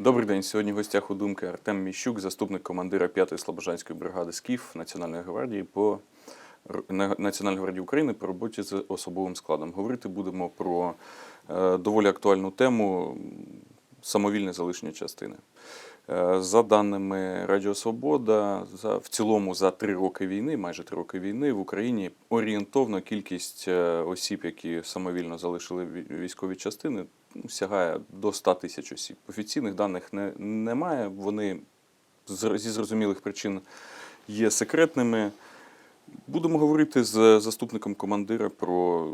Добрий день. Сьогодні в гостях у думки Артем Міщук, заступник командира 5-ї Слобожанської бригади СКІФ Національної гвардії по Національної гвардії України по роботі з особовим складом. Говорити будемо про е, доволі актуальну тему самовільне залишення частини. Е, За даними Радіо Свобода, за, в цілому за три роки війни, майже три роки війни, в Україні орієнтовно кількість е, осіб, які самовільно залишили військові частини, сягає до 100 тисяч осіб. Офіційних даних не, немає. Вони зі зрозумілих причин є секретними. Будемо говорити з заступником командира про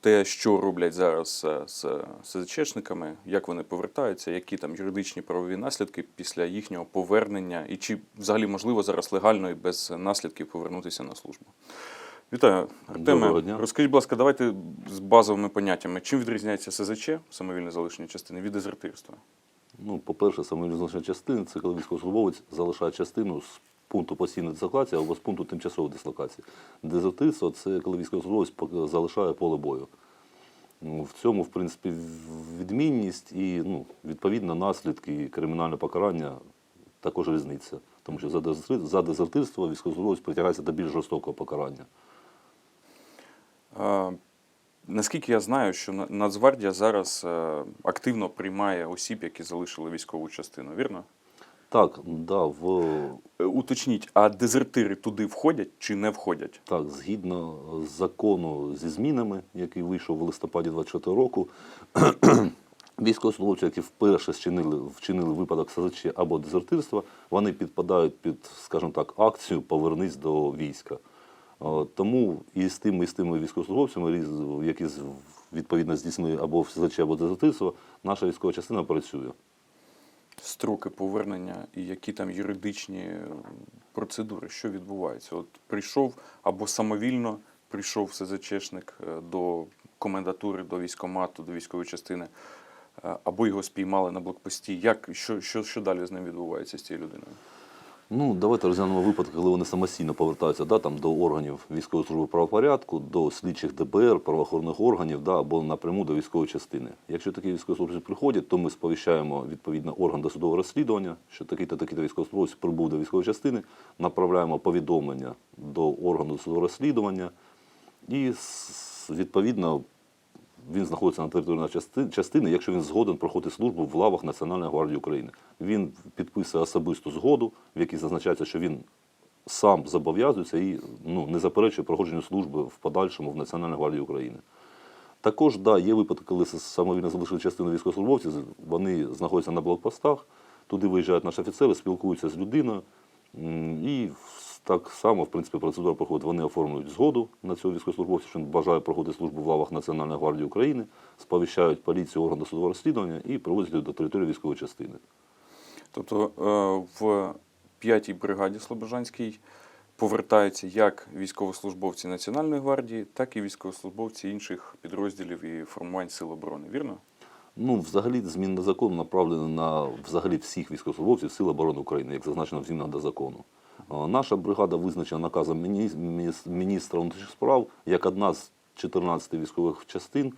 те, що роблять зараз з СЗЧшниками, як вони повертаються, які там юридичні правові наслідки після їхнього повернення, і чи взагалі можливо зараз легально і без наслідків повернутися на службу. Вітаю, Артеме. Розкажіть, будь ласка, давайте з базовими поняттями. Чим відрізняється СЗЧ, самовільне залишення частини, від дезертирства? Ну, по-перше, самовільне залишення частини це коли військовослужбовець залишає частину з пункту постійної дислокації або з пункту тимчасової дислокації. Дезертирство це коли військовослужбовець залишає поле бою. Ну, в цьому, в принципі, відмінність і ну, відповідно наслідки і кримінальне покарання також різниця. Тому що за дезертирство військовослужбовець притягається до більш жорстокого покарання. Наскільки я знаю, що На- Нацгвардія зараз е, активно приймає осіб, які залишили військову частину, вірно? Так, да, в Е, Уточніть, а дезертири туди входять чи не входять? Так, згідно закону зі змінами, який вийшов в листопаді 24 року, військовослужбовці, які вперше вчинили, вчинили випадок СЗЧ або дезертирства, вони підпадають під, скажімо так, акцію Повернись до війська. Е, Тому і з тими, і з тими військовослужбовцями, які відповідно здійснили або СЗЧ, або дезертирство, наша військова частина працює. Строки повернення і які там юридичні е, процедури, що відбувається? От прийшов або самовільно прийшов СЗЧшник е, до комендатури, до військкомату, до військової частини, або його спіймали на блокпості. Як, що, що, що далі з ним відбувається з цією людиною? Ну, давайте розглянемо випадки, коли вони самостійно повертаються да, там, до органів військової служби правопорядку, до слідчих ДБР, правоохоронних органів да, або напряму до військової частини. Якщо такі військовослужбовці приходять, то ми сповіщаємо відповідно орган досудового розслідування, що такий-то такий-то військовослужбовець прибув до військової частини, направляємо повідомлення до органу досудового розслідування і відповідно він знаходиться на території частини, якщо він згоден проходити службу в лавах Національної гвардії України. Він підписує особисту згоду, в якій зазначається, що він сам зобов'язується і ну, не заперечує проходженню служби в подальшому в Національній гвардії України. Також да, є випадки, коли самовільно залишили частину військовослужбовців, вони знаходяться на блокпостах, туди виїжджають наші офіцери, спілкуються з людиною. І так само, в принципі, процедура проходить. Вони оформлюють згоду на цього військовослужбовця, що він бажає проходити службу в лавах Національної гвардії України, сповіщають поліцію, орган досудового розслідування і привозять до території військової частини. Тобто е, в п'ятій бригаді Слобожанській повертаються як військовослужбовці Національної гвардії, так і військовослужбовці інших підрозділів і формувань Сил оборони, вірно? Ну, взагалі, зміна закону направлена на взагалі всіх військовослужбовців Сил оборони України, як зазначено в змінах до закону. Е, Наша бригада визначена наказом міністра внутрішніх справ як одна з 14 військових частин,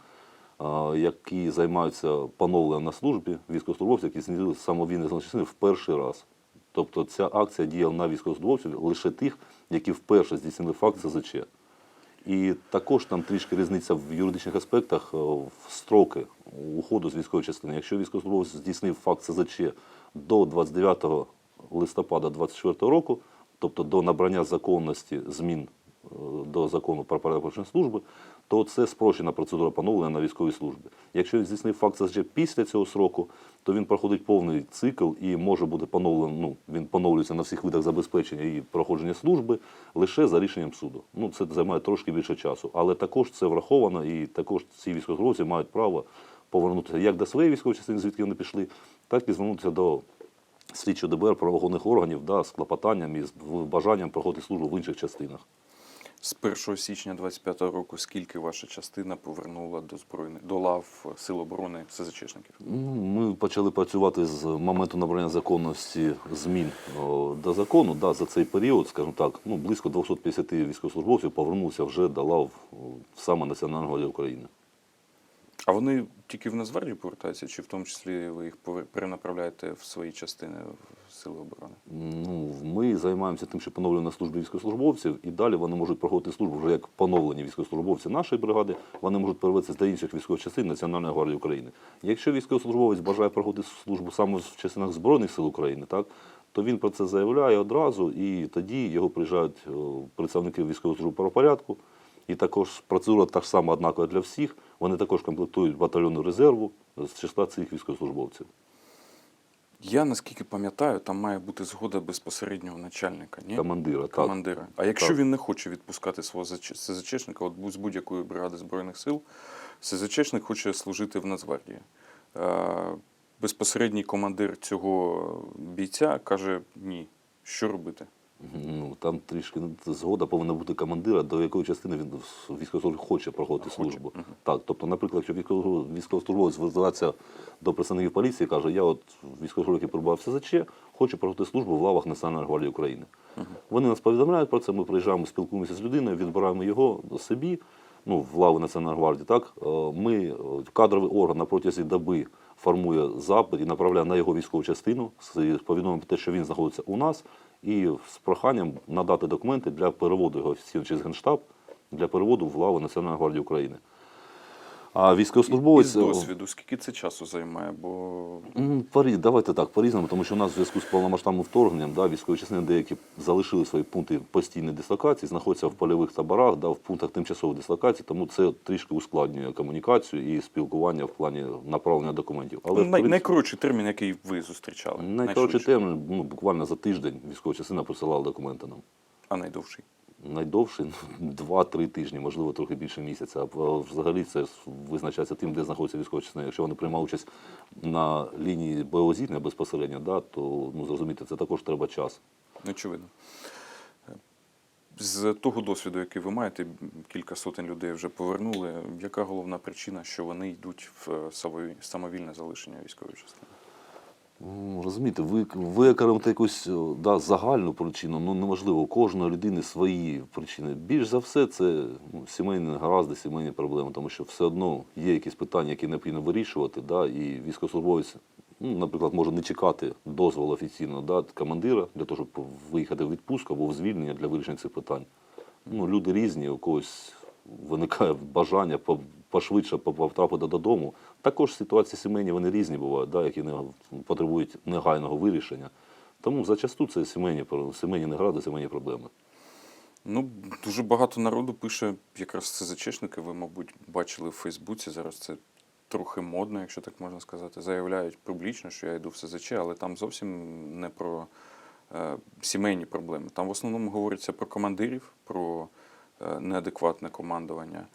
е, які займаються поновленням на службі військовослужбовців, які змінили самовільне частини в перший раз. Тобто ця акція діяла на військовослужбовців лише тих, які вперше здійснили факт СЗЧ. І також там трішки різниця в юридичних аспектах е, в строки уходу з військової частини. Якщо військовослужбовець здійснив факт СЗЧ до 29 листопада 2024 року, тобто до набрання законності змін е, до закону про порядок служби, то це спрощена процедура поновлення на військовій службі. Якщо він здійснив факт СЗЧ після цього сроку, то він проходить повний цикл і може бути поновлений, ну, він поновлюється на всіх видах забезпечення і проходження служби лише за рішенням суду. Ну, це займає трошки більше часу. Але також це враховано, і також ці військовослужбовці мають право повернутися як до своєї військової частини, звідки вони пішли, так і звернутися до слідчого ДБР правоохоронних органів да, з клопотанням і з бажанням проходити службу в інших частинах. З 1 січня 25 року скільки ваша частина повернула до збройних до лав Сил оборони СЗЧшників? Ну, Ми почали працювати з моменту набрання законності змін до закону. Да, за цей період, скажімо так, ну, близько 250 військовослужбовців повернулися вже до лав саме Національної гвардії України. А вони тільки в Нацгвардію повертаються, чи в тому числі ви їх перенаправляєте в свої частини Сили оборони? Ну, ми займаємося тим, що поновлюємо на службі військовослужбовців, і далі вони можуть проходити службу вже як поновлені військовослужбовці нашої бригади, вони можуть перевестися до інших військових частин Національної гвардії України. Якщо військовослужбовець бажає проходити службу саме в частинах Збройних сил України, так, то він про це заявляє одразу, і тоді його приїжджають представники військової служби правопорядку. І також процедура та ж сама однакова для всіх. Вони також комплектують батальйони резерву з числа цих військовослужбовців. Я наскільки пам'ятаю, там має бути згода безпосереднього начальника, ні? Командира, так. командира. А якщо Так. він не хоче відпускати свого СЗЧшника, от з будь-якої бригади Збройних сил, СЗЧшник хоче служити в Нацгвардії. Е, Безпосередній командир цього бійця каже ні. Що робити? Ну, там трішки згода повинна бути командира, до якої частини він військовослужбовець хоче проходити Хоче, службу. Так, тобто, наприклад, якщо військово- військовослужбовець звертається до представників поліції і каже, я от військовослужбовець, який перебував в СЗЧ, хочу проходити службу в лавах Національної гвардії України. Вони нас повідомляють про це, ми приїжджаємо, спілкуємося з людиною, відбираємо його до собі, ну, в лави Національної гвардії. Так? Е, Ми, е, кадровий орган на протязі доби формує запит і направляє на його військову частину з повідомленням про те, що він знаходиться у нас, і з проханням надати документи для переводу його офіційно через Генштаб для переводу в лаву Національної гвардії України. А військовослужбовець Із досвіду, скільки це часу займає? Бо М, Порі, давайте так, по-різному, тому що у нас в зв'язку з повномасштабним вторгненням да, військові частини деякі залишили свої пункти постійної дислокації, знаходяться в польових таборах, да, в пунктах тимчасової дислокації, тому це трішки ускладнює комунікацію і спілкування в плані направлення документів. Але ну, най- принципі, найкоротший термін, який ви зустрічали. найкоротший термін, ну, буквально за тиждень військова частина присилала документи нам. А найдовший. Найдовший ну, 2-3 тижні, можливо, трохи більше місяця. А е, взагалі це визначається тим, де знаходиться військова частина. Якщо вони приймали участь на лінії бойового безпосередньо, да, то ну, зрозуміти, це також треба час. Очевидно. З того досвіду, який ви маєте, кілька сотень людей вже повернули. Яка головна причина, що вони йдуть в е, самовільне залишення військової частини? Ну, Розумієте, ви, ви якусь да, загальну причину, ну неможливо, у кожної людини свої причини. Більш за все, це ну, сімейні негаразди, сімейні проблеми, тому що все одно є якісь питання, які необхідно вирішувати, да, і військовослужбовець, ну, наприклад, може не чекати дозволу офіційного да, командира для того, щоб виїхати в відпустку або в звільнення для вирішення цих питань. Ну, люди різні, у когось виникає бажання пошвидше по- потрапити додому. Також ситуації сімейні вони різні бувають, да, які не, потребують негайного вирішення. Тому зачасту це сімейні, сімейні негради, сімейні проблеми. Ну, дуже багато народу пише, якраз СЗЧшники, ви, мабуть, бачили в Фейсбуці. Зараз це трохи модно, якщо так можна сказати. Заявляють публічно, що я йду в СЗЧ, але там зовсім не про е, сімейні проблеми. Там в основному говориться про командирів, про е, неадекватне командування.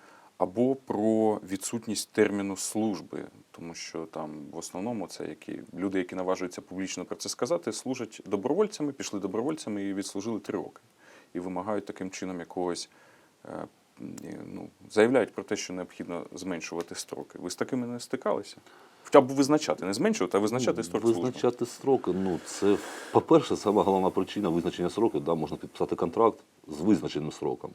Або про відсутність терміну служби, тому що там в основному це які люди, які наважуються публічно про це сказати, служать добровольцями, пішли добровольцями і відслужили три роки і вимагають таким чином якогось, е, ну, заявляють про те, що необхідно зменшувати строки. Ви з такими не стикалися? Хоча б визначати, не зменшувати, а визначати строк служби. Визначати строки, ну це, по-перше, сама головна причина визначення сроків, да, можна підписати контракт з визначеним сроком.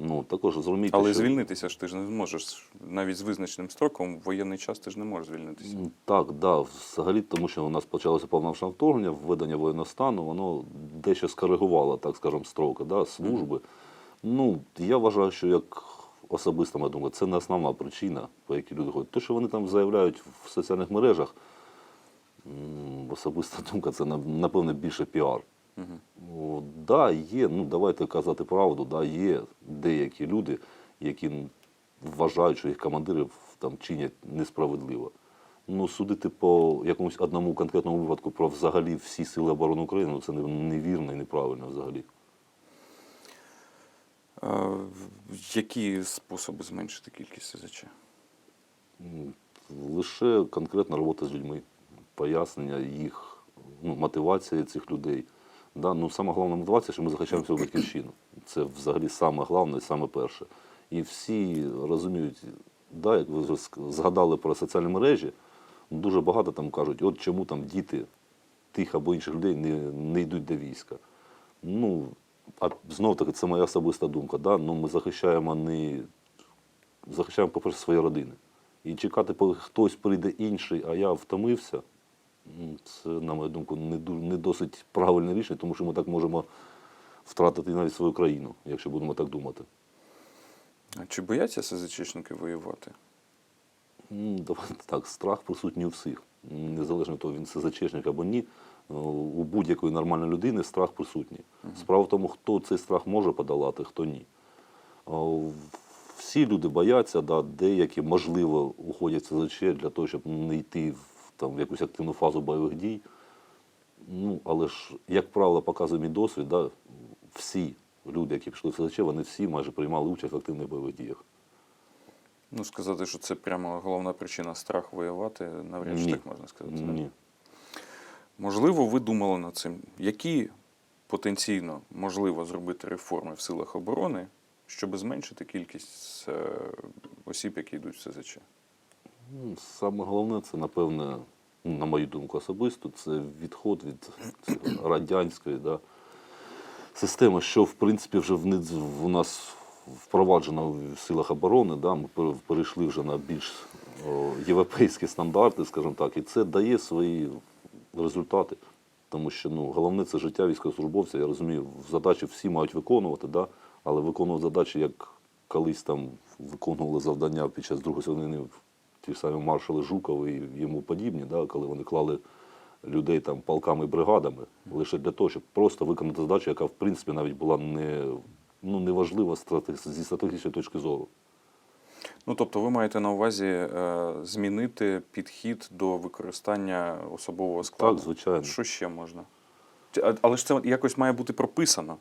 Ну, також зрозумійте, Але що... звільнитися ж ти ж не зможеш. Навіть з визначеним строком в воєнний час ти ж не можеш звільнитися. М, Так, да, взагалі, тому що у нас почалося повномасштабне вторгнення, введення воєнного стану, воно дещо скоригувало, так скажемо, строки да, служби. Ну, я вважаю, що як особиста моя думка, це не основна причина, по якій люди ходять. Те, що вони там заявляють в соціальних мережах, особиста думка, це на- напевне більше піар. Мгм. О, да, є, ну давайте казати правду, да, є деякі люди, які вважають, що їх командири там чинять несправедливо. Ну, судити по якомусь одному конкретному випадку про взагалі всі сили оборони України, ну, це невірно і неправильно взагалі. В- Які способи зменшити кількість СЗЧ? Лише конкретна робота з людьми, пояснення їх, ну, мотивація цих людей. Да, ну, саме головна мотивація, що ми захищаємо свою батьківщину. Це взагалі саме головне і саме перше. І всі розуміють, да, як ви вже згадали про соціальні мережі, дуже багато там кажуть, от чому там діти тих або інших людей не, не йдуть до війська. Ну, а знов таки, це моя особиста думка. Да? Ну, ми захищаємо не захищаємо, по-перше, свої родини. І чекати, поки хтось прийде інший, а я втомився, це, на мою думку, не, не досить правильне рішення, тому що ми так можемо втратити навіть свою країну, якщо будемо так думати. А чи бояться СЗЧшники воювати? Давайте так, страх присутній у всіх. Незалежно від того, він СЗЧшник або ні. У будь-якої нормальної людини страх присутній. Справа в тому, хто цей страх може подолати, хто ні. Всі люди бояться, да, деякі, можливо, уходять в СЗЧ для того, щоб не йти в, там, в якусь активну фазу бойових дій. Ну, але ж, як правило, показує мій досвід, да, всі люди, які пішли в СЗЧ, вони всі майже приймали участь в активних бойових діях. Ну, сказати, що це прямо головна причина страх воювати, навряд чи так можна сказати. Ні. Можливо, ви думали над цим, які потенційно можливо зробити реформи в силах оборони, щоб зменшити кількість е, осіб, які йдуть в СЗЧ? Ну, Саме головне, це, напевне, ну, на мою думку особисто, це відход від радянської да, системи, що в принципі вже в, нас впроваджено в силах оборони. Да, ми перейшли вже на більш європейські стандарти, скажімо так, і це дає свої результати. Тому що ну, головне це життя військовослужбовця. Я розумію, задачі всі мають виконувати, да, але виконувати задачі, як колись там виконували завдання під час Другої війни ті ж самі маршали Жуков і йому подібні, да, коли вони клали людей там полками і бригадами, лише для того, щоб просто виконати задачу, яка в принципі навіть була не, ну, неважлива зі стратегічної точки зору. Ну, тобто, ви маєте на увазі е, змінити підхід до використання особового складу? Так, звичайно. Що ще можна? Але ж це якось має бути прописано.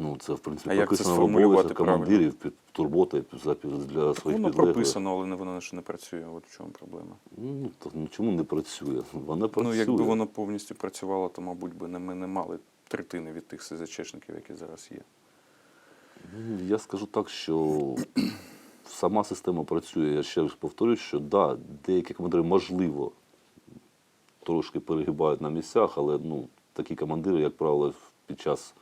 Ну, це, в принципі, як це прописано в сформулювати командирів, під турботи за- для своїх Воно прописано, але не воно ж не працює. От в чому проблема. Ну, то, ну, чому не працює? Вона працює. Ну, якби воно повністю працювало, то, мабуть, би не- ми не мали третини від тих СЗЧшників, які зараз є. Ну, Я скажу так, що сама система працює. Я ще раз повторюю, що да, деякі командири, можливо, трошки перегибають на місцях, але ну, такі командири, як правило, під час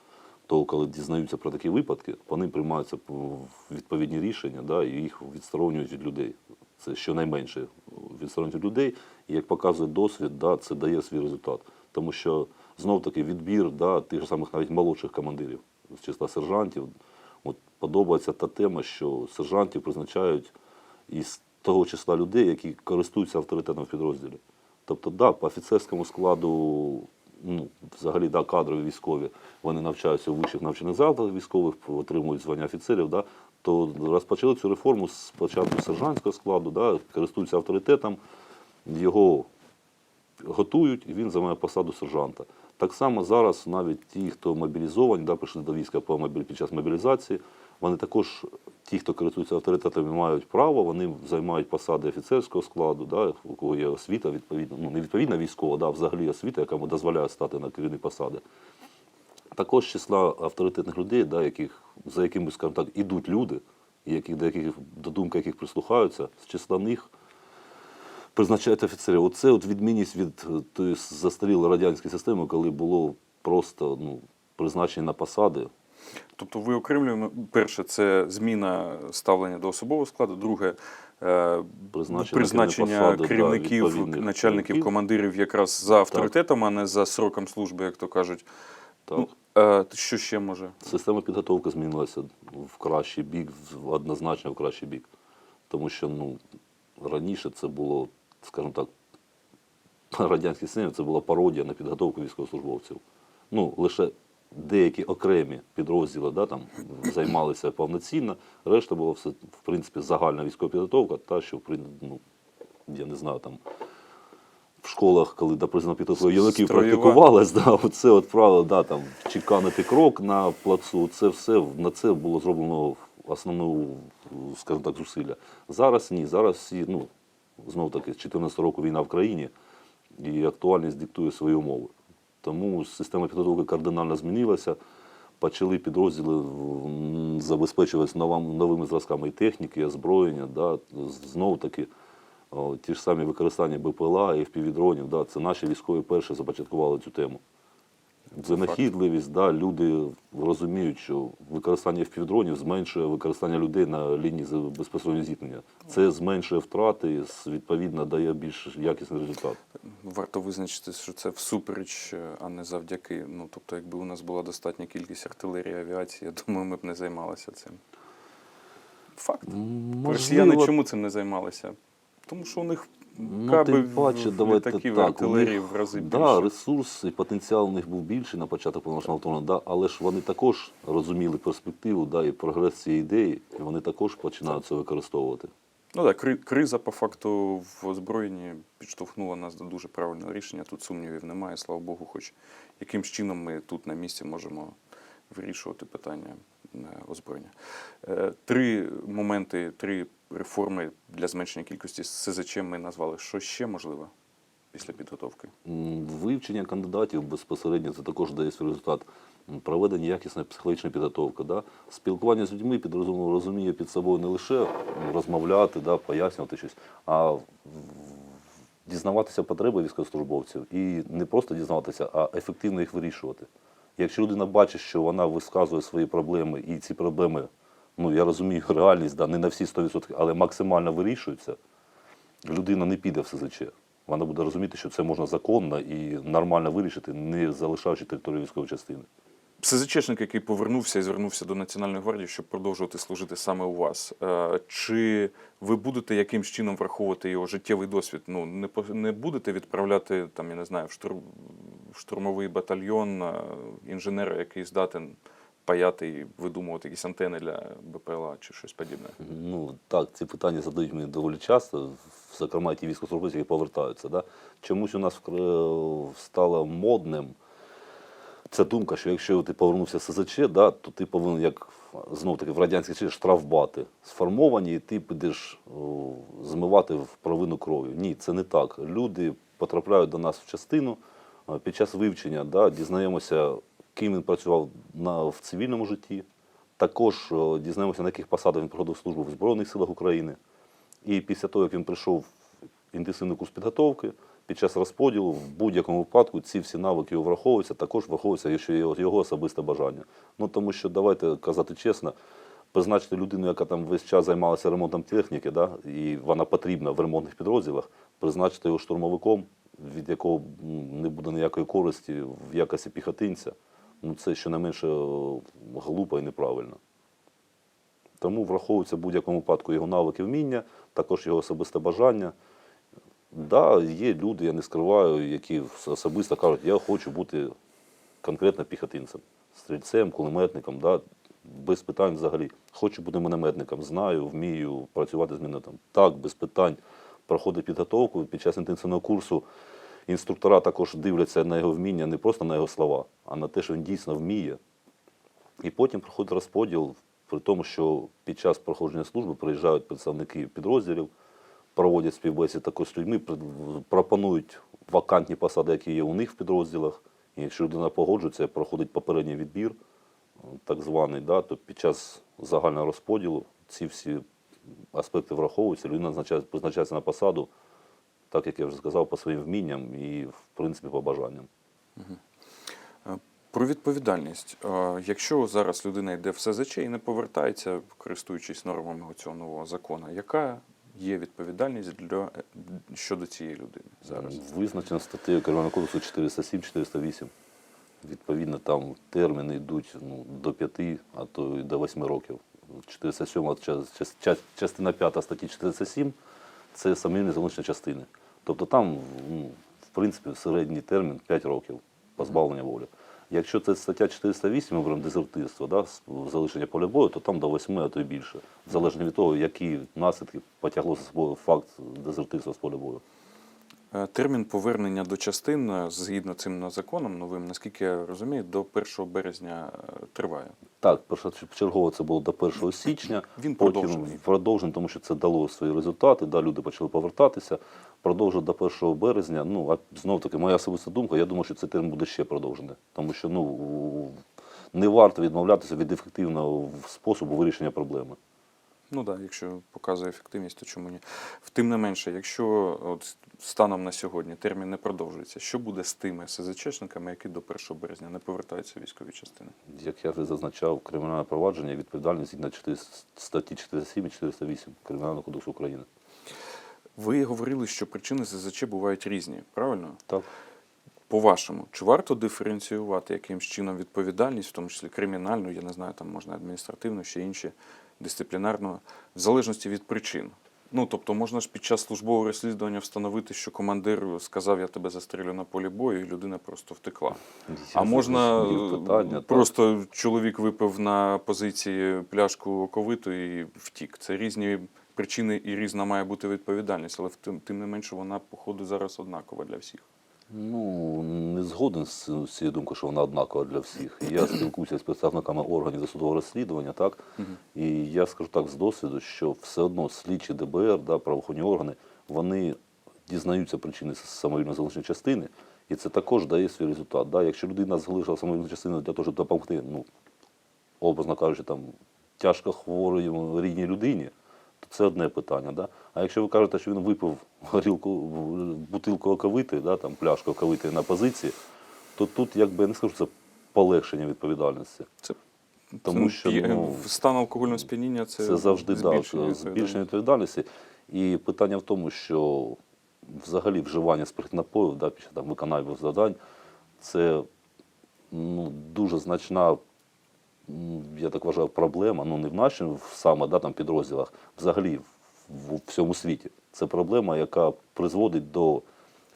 того, коли дізнаються про такі випадки, вони приймаються відповідні рішення да, і їх відсторонюють від людей. Це щонайменше відсторонюють від людей. І як показує досвід, да, це дає свій результат. Тому що знов таки відбір да, тих самих навіть молодших командирів з числа сержантів. От подобається та тема, що сержантів призначають із того числа людей, які користуються авторитетом в підрозділі. Тобто, да, по офіцерському складу, ну, взагалі, да, кадрові військові, вони навчаються у вищих навчальних закладах військових, отримують звання офіцерів, да, то розпочали цю реформу з початку сержантського складу, да, користуються авторитетом, його готують, і він займає посаду сержанта. Так само зараз навіть ті, хто мобілізовані, да, прийшли до війська по мобіль... під час мобілізації, вони також, ті, хто користуються авторитетами, мають право, вони займають посади офіцерського складу, да, у кого є освіта, відповідно, ну не відповідна військова, да, взагалі освіта, яка дозволяє стати на керівні посади. Також числа авторитетних людей, да, яких, за якими, скажімо так, ідуть люди, яких, до, яких, до думки яких прислухаються, з числа них призначають офіцерів. Оце от відмінність від е, тої застарілої радянської системи, коли було просто ну, призначення на посади. Тобто ви окремлюємо, перше, це зміна ставлення до особового складу, друге, е, Призначення призначення посади, керівників, відповідних начальників, керівників. командирів якраз за авторитетом, а не за сроком служби, як то кажуть. Так. Ну, е, що ще може? Система підготовки змінилася в кращий бік, однозначно в кращий бік. Тому що ну, раніше це було, скажімо так, радянський системі це була пародія на підготовку військовослужбовців. Ну, лише деякі окремі підрозділи да, там, займалися повноцінно, решта була все, в принципі, загальна військова підготовка, та, що, ну, я не знаю, там, в школах, коли до призваного підготовки юнаків Строєва. практикувалось, да, оце от правило, да, там, чеканити крок на плацу, це все, на це було зроблено основну, скажімо так, зусилля. Зараз ні, зараз всі, ну, знов таки, з 14 року війна в країні, і актуальність диктує свої умови. Тому система підготовки кардинально змінилася. Почали підрозділи забезпечуватися новими зразками і техніки, і озброєння. Да. Знову таки, ті ж самі використання БПЛА і FPV-дронів. Да. Це наші військові перші започаткували цю тему. Винахідливість, да, люди розуміють, що використання впівдронів зменшує використання людей на лінії безпосереднього зіткнення. Це зменшує втрати, і, відповідно дає більш якісний результат. Варто визначити, що це всупереч, е, а не завдяки. Ну, тобто, якби у нас була достатня кількість артилерії авіації, я думаю, ми б не займалися цим. Факт. Росіяни чому цим не займалися? Тому що у них Ну, каби тим паче, давайте літаків так, у них, в рази да, більше. ресурс і потенціал у них був більший на початок повномасштабного вторгнення, да, але ж вони також розуміли перспективу да, і прогрес цієї ідеї, і вони також починають це використовувати. Ну так, криза по факту в озброєнні підштовхнула нас до дуже правильного рішення. Тут сумнівів немає. Слава Богу, хоч якимсь чином ми тут на місці можемо вирішувати питання озброєння. Е, Три моменти, три реформи для зменшення кількості СЗЧ ми назвали. Що ще можливо після підготовки? Вивчення кандидатів безпосередньо це також дає свій результат. Проведення якісної психологічної підготовки. Да? Спілкування з людьми підрозуміло розуміє під собою не лише розмовляти, да, пояснювати щось, а дізнаватися потреби військовослужбовців і не просто дізнаватися, а ефективно їх вирішувати. Якщо людина бачить, що вона висказує свої проблеми, і ці проблеми, ну я розумію, реальність, да, не на всі 100%, але максимально вирішуються, людина не піде в СЗЧ. Вона буде розуміти, що це можна законно і нормально вирішити, не залишаючи територію військової частини. СЗЧшник, який повернувся і звернувся до Національної гвардії, щоб продовжувати служити саме у вас. е, Чи ви будете якимсь чином враховувати його життєвий досвід? Ну не не будете відправляти там, я не знаю, в штурм штурмовий батальйон е, інженера, який здатен паяти і видумувати якісь антени для БПЛА чи щось подібне? Ну так, ці питання задають мені доволі часто, зокрема ті військовослужбовці, повертаються. Да? Чомусь у нас вкр- стало модним ця думка, що якщо ти повернувся з СЗЧ, да, то ти повинен, як знов таки в радянській часі, штрафбати сформовані, і ти підеш о, змивати в провину кров'ю. Ні, це не так. Люди потрапляють до нас в частину під час вивчення, да, дізнаємося, ким він працював на, в цивільному житті. Також о, дізнаємося, на яких посадах він проходив службу в Збройних силах України. І після того, як він прийшов в інтенсивний курс підготовки, під час розподілу, в будь-якому випадку ці всі навики враховуються, також враховується якщо його, особисте бажання. Ну тому що давайте казати чесно, призначити людину, яка там весь час займалася ремонтом техніки, да, і вона потрібна в ремонтних підрозділах, призначити його штурмовиком, від якого не буде ніякої користі в якості піхотинця. Ну це щонайменше глупо і неправильно. Тому враховується в будь-якому випадку його навики вміння, також його особисте бажання. Да, є люди, я не скриваю, які особисто кажуть, я хочу бути конкретно піхотинцем, стрільцем, кулеметником, да, без питань взагалі. Хочу бути мінометником, знаю, вмію працювати з мінометом. Так, без питань. Проходить підготовку під час інтенсивного курсу. Інструктора також дивляться на його вміння, не просто на його слова, а на те, що він дійсно вміє. І потім проходить розподіл, при тому, що під час проходження служби приїжджають представники підрозділів, проводять співбесід також з людьми, пропонують вакантні посади, які є у них в підрозділах. І якщо людина погоджується, проходить попередній відбір, так званий, да, то під час загального розподілу ці всі аспекти враховуються, людина призначається на посаду, так як я вже сказав, по своїм вмінням і, в принципі, по бажанням. Е, Про відповідальність. Е, Якщо зараз людина йде в СЗЧ і не повертається, користуючись нормами цього нового закону, яка є відповідальність для, е, щодо цієї людини зараз? Визначено статтею Кримінального кодексу 407-408. Відповідно, там терміни йдуть ну, до 5, а то й до 8 років. 407 час- час- час- частина 5 статті 407 це самовільне залишення частини. Тобто там, ну, в принципі, середній термін 5 років позбавлення волі. Якщо це стаття 408, ми беремо дезертирство, да, залишення поля бою, то там до 8, а то й більше. Залежно від того, які наслідки потягло факт дезертирства з поля бою. Е, Термін повернення до частин е, згідно цим законом новим, наскільки я розумію, до 1 березня е, триває. Так, першочергово це було до 1 січня. Він потім продовжений. продовжений, тому що це дало свої результати. Да, люди почали повертатися. Продовжив до 1 березня. Ну, а знов таки, моя особиста думка, я думаю, що цей термін буде ще продовжений. Тому що ну, не варто відмовлятися від ефективного способу вирішення проблеми. Ну так, да, якщо показує ефективність, то чому ні? Тим не менше, якщо от станом на сьогодні термін не продовжується, що буде з тими СЗЧшниками, які до 1 березня не повертаються в військові частини? Як я вже зазначав, кримінальне провадження і відповідальність згідно 4 статті 407 і 408 Кримінального кодексу України. Ви говорили, що причини СЗЧ бувають різні, правильно? Так. По-вашому, чи варто диференціювати якимсь чином відповідальність, в тому числі кримінальну, я не знаю, там можна адміністративну, ще інші, дисциплінарну, в залежності від причин? Ну, тобто, можна ж під час службового розслідування встановити, що командир сказав, я тебе застрілю на полі бою, і людина просто втекла. А можна питання, е, так. просто чоловік випив на позиції пляшку оковиту і втік. Це різні причини і різна має бути відповідальність, але тим, тим не менше вона, походу, зараз однакова для всіх. Ну, не згоден з цією думкою, що вона однакова для всіх. Я спілкуюся з представниками органів досудового розслідування, так? І я скажу так з досвіду, що все одно слідчі ДБР, да, правоохоронні органи, вони дізнаються причини самовільної залишення частини, і це також дає свій результат. Да? Якщо людина залишила самовільну частину для того, щоб допомогти, ну, образно кажучи, там, тяжко хворій рідній людині, це одне питання. Да? А якщо ви кажете, що він випив горілку, бутилку оковити, да, там, пляшку оковити на позиції, то тут, якби я не скажу, це полегшення відповідальності. Це Тому це що, ну, стан алкогольного сп'яніння це, Це завжди збільшення збільшення відповідальності. І питання в тому, що взагалі вживання спиртних напоїв да, час там, виконання завдань це ну, дуже значна, я так вважаю, проблема. Ну не в нашому саме да, там, підрозділах, взагалі в, в всьому світі. Це проблема, яка призводить до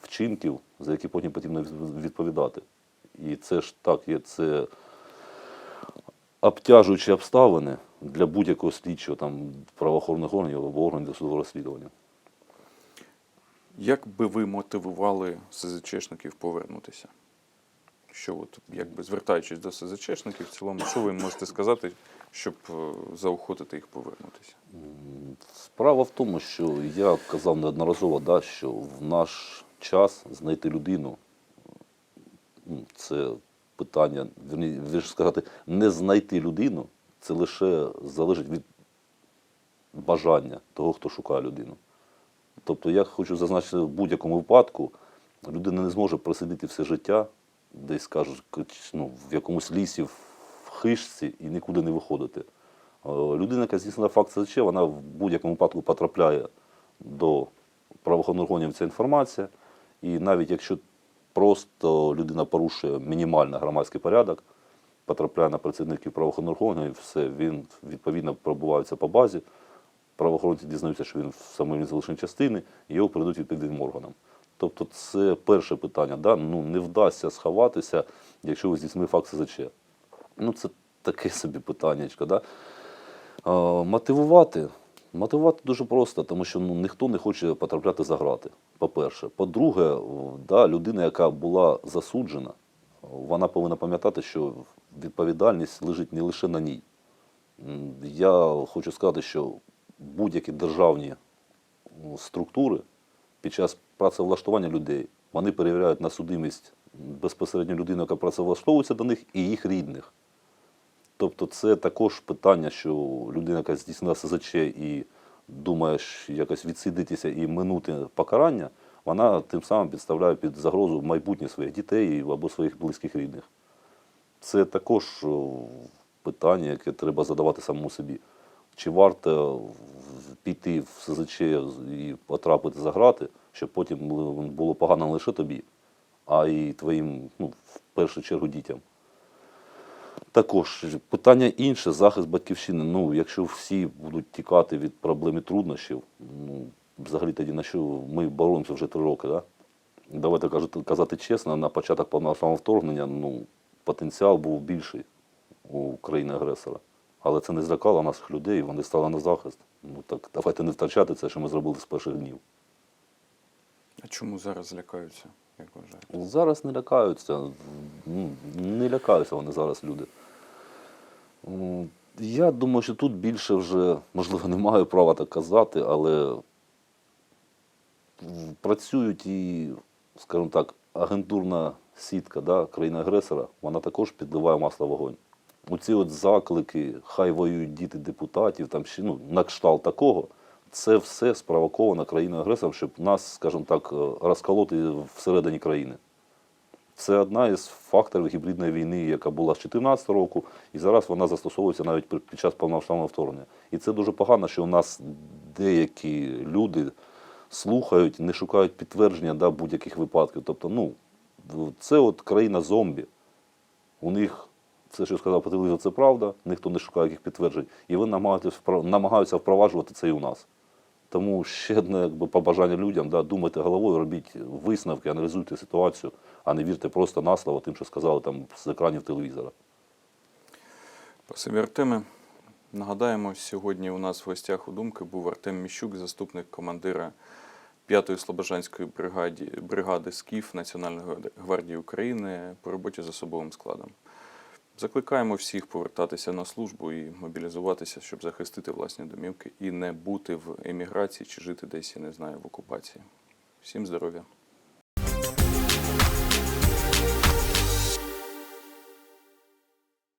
вчинків, за які потім потрібно відповідати. І це ж так, є це обтяжуючі обставини для будь-якого слідчого там, правоохоронних органів або органів досудового розслідування. Як би ви мотивували СЗЧшників повернутися? Що от, якби звертаючись до СЗЧшників, в цілому, що ви можете сказати, щоб е, заохотити їх повернутися? Справа в тому, що я казав неодноразово, да, що в наш час знайти людину ну, це питання, вірніше сказати, не знайти людину, це лише залежить від бажання того, хто шукає людину. Тобто я хочу зазначити, в будь-якому випадку людина не зможе просидіти все життя, десь кажуть, ну, в якомусь лісі, в хижці і нікуди не виходити. Е, Людина, яка здійснила факт СЗЧ, вона в будь-якому випадку потрапляє до правоохоронних органів ця інформація. І навіть якщо просто людина порушує мінімально громадський порядок, потрапляє на працівників правоохоронних органів, все, він відповідно пробувається по базі. Правоохоронці дізнаються, що він в самовільній залишеній частини, і його передуть відповідним органам. Тобто це перше питання. Да? Ну, не вдасться сховатися, якщо ви здійснили факт СЗЧ. Ну, це таке собі питаннячко. Да? А, мотивувати. Мотивувати дуже просто, тому що ну, ніхто не хоче потрапляти за грати. По-перше. По-друге, да, людина, яка була засуджена, вона повинна пам'ятати, що відповідальність лежить не лише на ній. Я хочу сказати, що будь-які державні структури під час працевлаштування людей вони перевіряють на судимість безпосередньо людину, яка працевлаштовується до них, і їх рідних. Тобто це також питання, що людина, яка здійснила СЗЧ і думає якось відсидитися і минути покарання, вона тим самим підставляє під загрозу майбутнє своїх дітей або своїх близьких рідних. Це також питання, яке треба задавати самому собі. Чи варто піти в СЗЧ і потрапити за грати, щоб потім було погано не лише тобі, а й твоїм, ну, в першу чергу, дітям. Також питання інше, захист батьківщини. Ну, якщо всі будуть тікати від проблем і труднощів, ну, взагалі тоді на що ми боремося вже три роки, да? Давайте казати чесно, на початок повномасштабного вторгнення ну, потенціал був більший у країни-агресора. Але це не злякало наших людей, вони стали на захист. Ну так давайте не втрачати це, що ми зробили з перших днів. Чому зараз злякаються, як вважаєте? Зараз не лякаються. Ну, не лякаються вони зараз, люди. Я думаю, що тут більше вже, можливо, не маю права так казати, але працюють і, скажімо так, агентурна сітка да, країни-агресора, вона також підливає масло вогонь. оці от заклики, хай воюють діти депутатів, там ще ну, на кшталт такого, це все спровоковано країною агресором, щоб нас, скажімо так, е, розколоти всередині країни. Це одна із факторів гібридної війни, яка була з 2014 року, і зараз вона застосовується навіть під час повномасштабного вторгнення. І це дуже погано, що у нас деякі люди слухають, не шукають підтвердження да, будь-яких випадків. Тобто, ну, це от країна зомбі. У них все, що сказав по телевізору, це правда, ніхто не шукає яких підтверджень. І вони намагаються впроваджувати це і у нас. Тому ще одне якби, побажання людям, да, думайте головою, робіть висновки, аналізуйте ситуацію, а не вірте просто на слово тим, що сказали там з екранів телевізора. Спасибі, Артеме. Нагадаємо, сьогодні у нас в гостях у думки був Артем Міщук, заступник командира 5-ї Слобожанської бригади, бригади СКІФ Національної гвардії України по роботі з особовим складом. Закликаємо всіх повертатися на службу і мобілізуватися, щоб захистити власні домівки і не бути в еміграції чи жити десь, я не знаю, в окупації. Всім здоров'я!